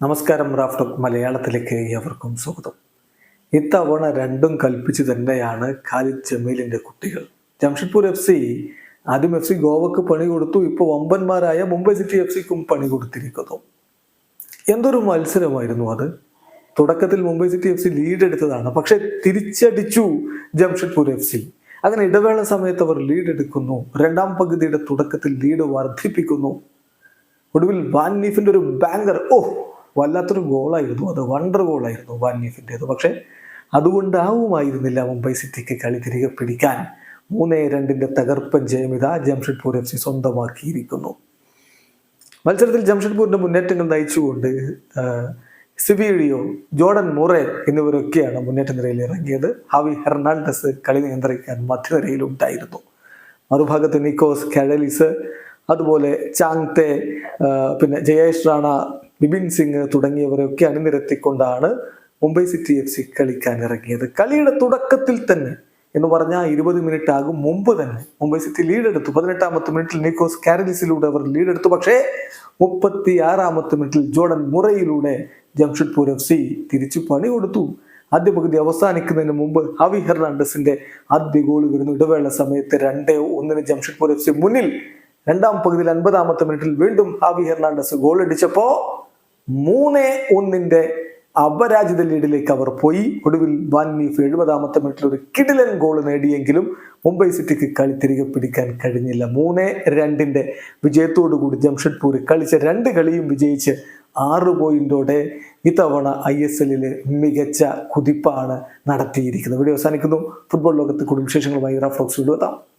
നമസ്കാരം റാഫ്റ്റോക്ക് മലയാളത്തിലേക്ക് ഏവർക്കും സ്വാഗതം. ഇത്തവണ രണ്ടും കൽപ്പിച്ച് തന്നെയാണ് ഖാലിദ് ജമീലിന്റെ കുട്ടികൾ. ജംഷഡ്പൂർ എഫ് സി ആദ്യം എഫ് സി ഗോവക്ക് പണി കൊടുത്തു ഇപ്പോൾ വമ്പന്മാരായ മുംബൈ സിറ്റി എഫ് സിക്കും പണി കൊടുത്തിരിക്കുന്നു. എന്തൊരു മത്സരമായിരുന്നു അത്. തുടക്കത്തിൽ Mumbai City F C lead എടുത്തതാണ് പക്ഷെ തിരിച്ചടിച്ചു ജംഷഡ്പൂർ എഫ് സി. അങ്ങനെ ഇടവേള സമയത്ത് അവർ ലീഡ് എടുക്കുന്നു രണ്ടാം പകുതിയുടെ തുടക്കത്തിൽ ലീഡ് വർദ്ധിപ്പിക്കുന്നു. ഒടുവിൽ വാൻ നീഫിന്റെ ഒരു ബാങ്കർ ഓ വല്ലാത്തൊരു ഗോളായിരുന്നു. അത് വണ്ടർ ഗോളായിരുന്നു വാൻ നീഫിന്റെത് പക്ഷേ അതുകൊണ്ടാവുമായിരുന്നില്ല മുംബൈ സിറ്റിക്ക് കളി തിരികെ പിടിക്കാൻ. മൂന്നേ രണ്ടിന്റെ തകർപ്പൻ ജയമിത ജംഷഡ്പൂർ എഫ് സി സ്വന്തമാക്കിയിരിക്കുന്നു. മത്സരത്തിൽ ജംഷഡ്പൂരിന്റെ മുന്നേറ്റങ്ങൾ നയിച്ചുകൊണ്ട് സിബിഡിയോ ജോർഡൻ മുറേ എന്നിവരൊക്കെയാണ് മുന്നേറ്റ നിരയിൽ ഇറങ്ങിയത്. ഹവി ഹെർണാണ്ടസ് കളി നിയന്ത്രിക്കാൻ മധ്യനിരയിലുണ്ടായിരുന്നു മറുഭാഗത്ത് നിക്കോസ് കാഡലിസ് അതുപോലെ ചാങ്തെ പിന്നെ ജയേഷ് റാണ ബിപിൻ സിംഗ് തുടങ്ങിയവരെയൊക്കെ അണിനിരത്തിക്കൊണ്ടാണ് മുംബൈ സിറ്റി എഫ് സി കളിക്കാൻ ഇറങ്ങിയത് കളിയുടെ തുടക്കത്തിൽ തന്നെ എന്ന് പറഞ്ഞാൽ ഇരുപത് മിനിറ്റ് ആകും മുമ്പ് തന്നെ മുംബൈ സിറ്റി ലീഡ് എടുത്തു പതിനെട്ടാമത്തെ മിനിറ്റിൽ നിക്കോസ് കാരലിസിലൂടെ അവർ ലീഡ് എടുത്തു പക്ഷേ മുപ്പത്തി ആറാമത്തെ മിനിറ്റിൽ ജോർഡൻ മുറയിലൂടെ ജംഷഡ്പൂർ എഫ് സി തിരിച്ചു പണി കൊടുത്തു. ആദ്യ പകുതി അവസാനിക്കുന്നതിന് മുമ്പ് ഹവി ഹെർണാണ്ടസിന്റെ ആദ്യ ഗോൾ വരുന്നു. ഇടവേള സമയത്ത് രണ്ടേ ഒന്നിന് ജംഷഡ്പൂർ എഫ് സി മുന്നിൽ. രണ്ടാം പകുതിയിൽ അൻപതാമത്തെ മിനിറ്റിൽ വീണ്ടും ഹാവി ഹെർണാണ്ടസ് ഗോൾ അടിച്ചപ്പോ മൂന്നേ ഒന്നിന്റെ അപരാജിത ലീഡിലേക്ക് അവർ പോയി. ഒടുവിൽ വാൻ നീഫ് എഴുപതാമത്തെ മിനിറ്റിൽ ഒരു കിടിലൻ ഗോൾ നേടിയെങ്കിലും മുംബൈ സിറ്റിക്ക് കളി തിരികെ പിടിക്കാൻ കഴിഞ്ഞില്ല. മൂന്ന് രണ്ടിന്റെ വിജയത്തോടു കൂടി ജംഷഡ്പൂർ കളിച്ച രണ്ട് കളിയും വിജയിച്ച് ആറ് പോയിന്റോടെ ഇത്തവണ ഐ എസ് എല്ലിൽ മികച്ച കുതിപ്പാണ് നടത്തിയിരിക്കുന്നത്. ഇവിടെ അവസാനിക്കുന്നു. ഫുട്ബോൾ ലോകത്ത് കൂടുതൽ വിശേഷങ്ങളുമായി റഫ്ലോക്സ് എത്താം.